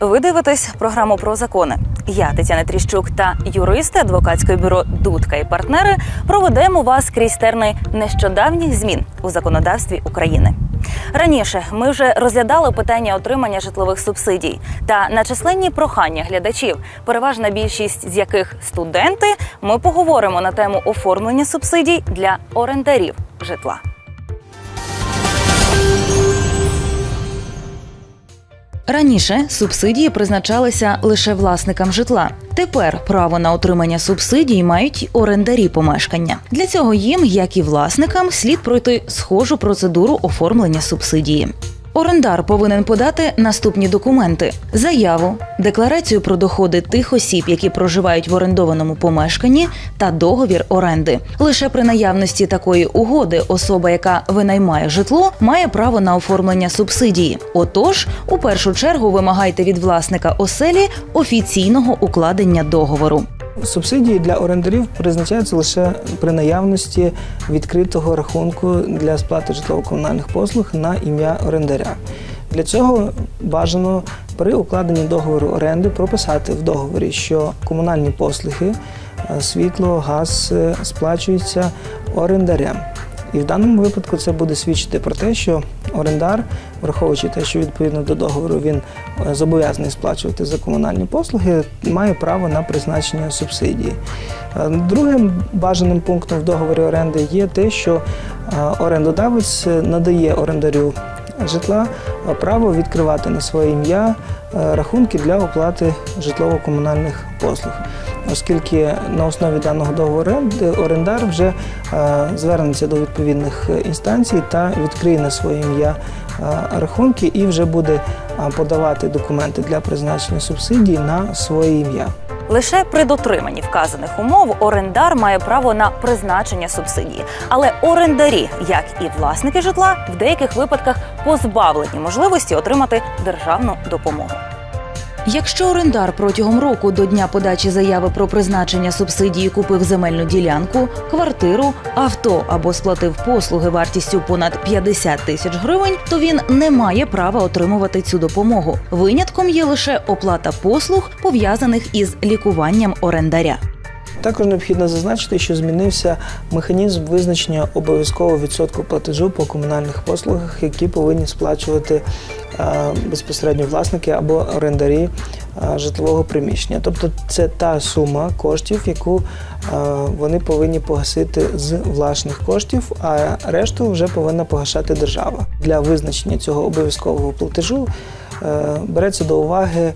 Ви дивитесь програму про закони. Я Тетяна Тріщук та юристи адвокатського бюро Дудка і партнери проведемо вас крізь терни нещодавніх змін у законодавстві України. Раніше ми вже розглядали питання отримання житлових субсидій та на численні прохання глядачів, переважна більшість з яких студенти. Ми поговоримо на тему оформлення субсидій для орендарів житла. Раніше субсидії призначалися лише власникам житла. Тепер право на отримання субсидій мають орендарі помешкання. Для цього їм, як і власникам, слід пройти схожу процедуру оформлення субсидії. Орендар повинен подати наступні документи: заяву, декларацію про доходи тих осіб, які проживають в орендованому помешканні, та договір оренди. Лише при наявності такої угоди особа, яка винаймає житло, має право на оформлення субсидії. Отож, у першу чергу вимагайте від власника оселі офіційного укладення договору. Субсидії для орендарів призначаються лише при наявності відкритого рахунку для сплати житлово-комунальних послуг на ім'я орендаря. Для цього бажано при укладенні договору оренди прописати в договорі, що комунальні послуги, е, світло, газ е, сплачуються орендарем. І в даному випадку це буде свідчити про те, що орендар, враховуючи те, що відповідно до договору він е, зобов'язаний сплачувати за комунальні послуги, має право на призначення субсидії. Е, Другим бажаним пунктом в договорі оренди є те, що е, орендодавець надає орендарю житла право відкривати на своє ім'я рахунки для оплати житлово-комунальних послуг. Оскільки на основі даного договору орендар вже е, звернеться до відповідних е, інстанцій та відкриє на своє ім'я е, рахунки і вже буде подавати документи для призначення субсидій на своє ім'я. Лише при дотриманні вказаних умов орендар має право на призначення субсидії. Але орендарі, як і власники житла, в деяких випадках позбавлені можливості отримати державну допомогу. Якщо орендар протягом року до дня подачі заяви про призначення субсидії купив земельну ділянку, квартиру, авто або сплатив послуги вартістю понад 50 тисяч гривень, то він не має права отримувати цю допомогу. Винятком є лише оплата послуг, пов'язаних із лікуванням орендаря. Також необхідно зазначити, що змінився механізм визначення обов'язкового відсотку платежу по комунальних послугах, які повинні сплачувати е, безпосередньо власники або орендарі е, житлового приміщення. Тобто це та сума коштів, яку е, вони повинні погасити з власних коштів, а решту вже повинна погашати держава. Для визначення цього обов'язкового платежу береться до уваги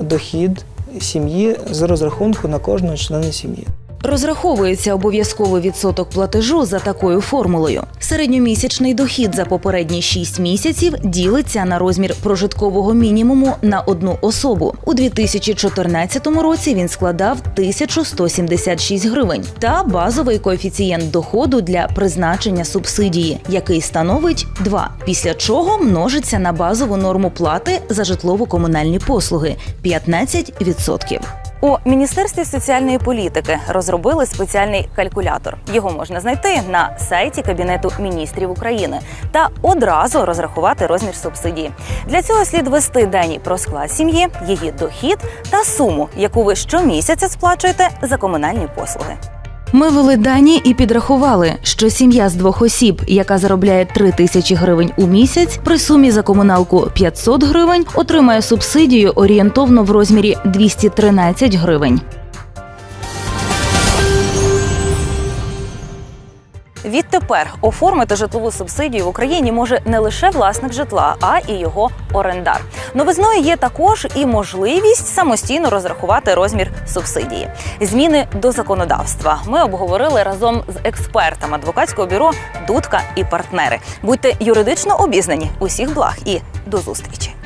дохід сім'ї з розрахунку на кожного члена сім'ї. Розраховується обов'язковий відсоток платежу за такою формулою. Середньомісячний дохід за попередні 6 місяців ділиться на розмір прожиткового мінімуму на одну особу. У 2014 році він складав 1176 гривень та базовий коефіцієнт доходу для призначення субсидії, який становить 2, після чого множиться на базову норму плати за житлово-комунальні послуги 15%. У міністерстві соціальної політики розробили спеціальний калькулятор. Його можна знайти на сайті Кабінету міністрів України та одразу розрахувати розмір субсидії. Для цього слід вести дані про склад сім'ї, її дохід та суму, яку ви щомісяця сплачуєте за комунальні послуги. Ми вели дані і підрахували, що сім'я з двох осіб, яка заробляє 3 тисячі гривень у місяць, при сумі за комуналку 500 гривень, отримає субсидію орієнтовно в розмірі 213 гривень. Відтепер оформити житлову субсидію в Україні може не лише власник житла, а і його орендар. Новизною є також і можливість самостійно розрахувати розмір субсидії. Зміни до законодавства ми обговорили разом з експертами адвокатського бюро Дудка і партнери. Будьте юридично обізнані усіх благ і до зустрічі.